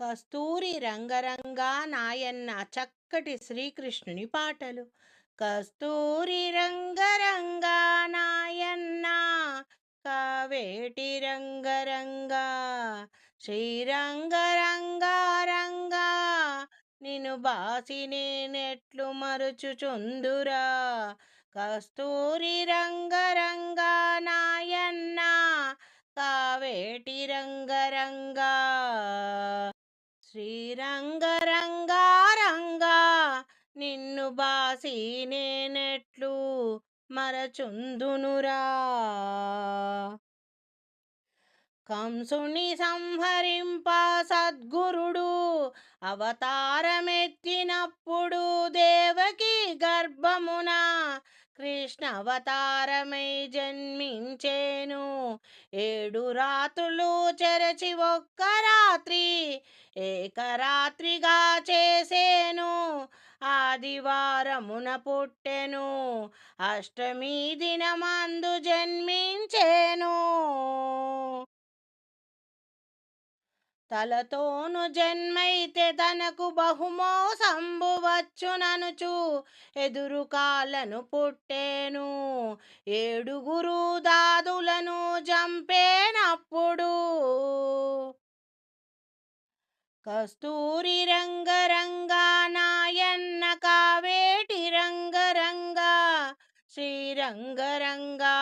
కస్తూరి రంగరంగా నాయన్న చక్కటి శ్రీకృష్ణుని పాటలు. కస్తూరి రంగరంగా నాయన్న కావేటి రంగరంగా శ్రీరంగరంగా రంగా నిన్ను బాసి నేనెట్లు మరుచుచుందురా. కస్తూరి రంగరంగా నాయన్న కావేటి రంగరంగా శ్రీరంగరంగారంగా నిన్ను బాసి నేనెట్లు మరచుందునురా. కంసుని సంహరింప సద్గురుడు అవతారమెత్తినప్పుడు దేవకి గర్భమున కృష్ణ అవతారమై జన్మించేను. ఏడు రాత్రులు చెరచి ఒక్క రాత్రి ఏకరాత్రిగా చేసేను. ఆదివారమున పుట్టెను అష్టమి దినమందు జన్మించేను. తలతోను జన్మైతే తనకు బహుమోసంబు వచ్చుననుచు ఎదురు కాళ్ళను పుట్టేను ఏడుగురు దాదులను జంపేనప్పుడు. కస్తూరి రంగరంగా నాయన్న కావేటి రంగరంగా శ్రీరంగరంగా రంగా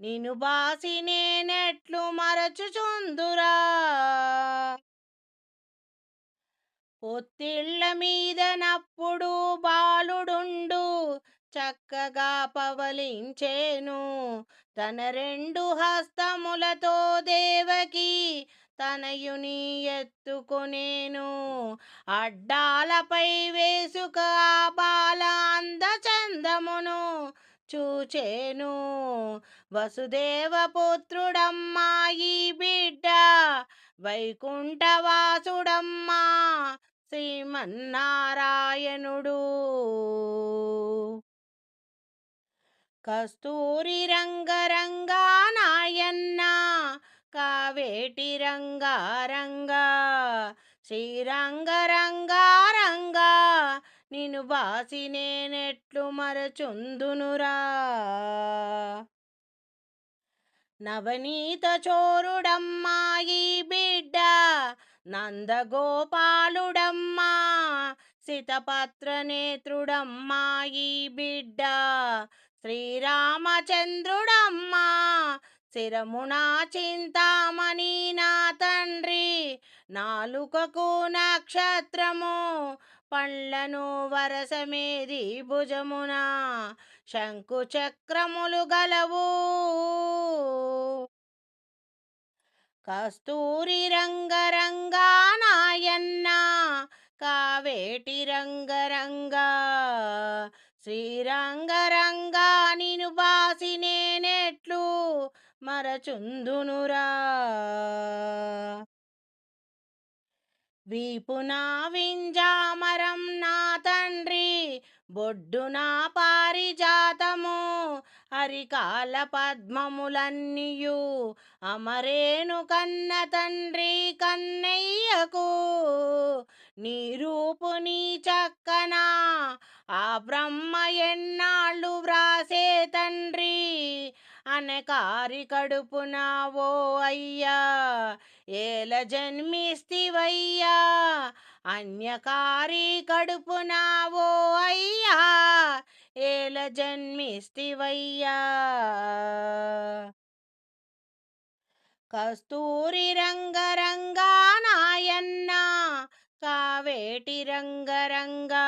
నిన్ను బాసి నేనెట్లు మరచుచుందురా. పొత్తిళ్ళ మీద నప్పుడు బాలుడుండు చక్కగా పవలించేను. తన రెండు హస్తములతో దేవకి తనయుని ఎత్తుకునేను. అడ్డాలపై వేసుక బాల అందచందమును చూచేను. వసుదేవ పుత్రుడమ్మా ఈ బిడ్డ వైకుంఠవాసుడమ్మా శ్రీమన్నారాయణుడు. కస్తూరి రంగరంగా నాయన్న కావేటి రంగారంగా శ్రీరంగరంగారంగా నేను వాసి నేనెట్లు మరచుందునురా. నవనీత చోరుడమ్మా ఈ బిడ్డ నందగోపాలుడమ్మా సితపత్ర నేత్రుడమ్మా ఈ బిడ్డ శ్రీరామచంద్రుడమ్మా శిరమునా చింతామణి నా తండ్రి నాలుకకు నక్షత్రము పండ్లను వరసమేది భుజమున. శంకు చక్రములు గలవు. కస్తూరి రంగరంగా నాయన్న. కావేటి రంగరంగా. శ్రీరంగరంగా నిను బాసి నేనెట్లు మరచుందునురా. వీపునా వింజామరం నా తండ్రి బొడ్డునా పారిజాతము. అరికాల పద్మములన్నీయు అమరేను కన్న తండ్రి కన్నయ్యకు. నీ రూపు నీ చక్కన ఆ బ్రహ్మ ఎన్నాళ్ళు వ్రాసే తండ్రి. అనకారి కడుపునావో అయ్యా ఏల జన్మిస్తివయ్యా అన్యకారి కడుపునావో అయ్యా ఏల జన్మిస్తివయ్యా. కస్తూరి రంగరంగా నాయన్న కావేటి రంగరంగా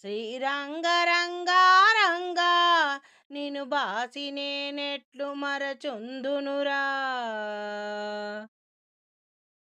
శ్రీరంగరంగా నేను బాసి నేనెట్లు మరచుందునురా.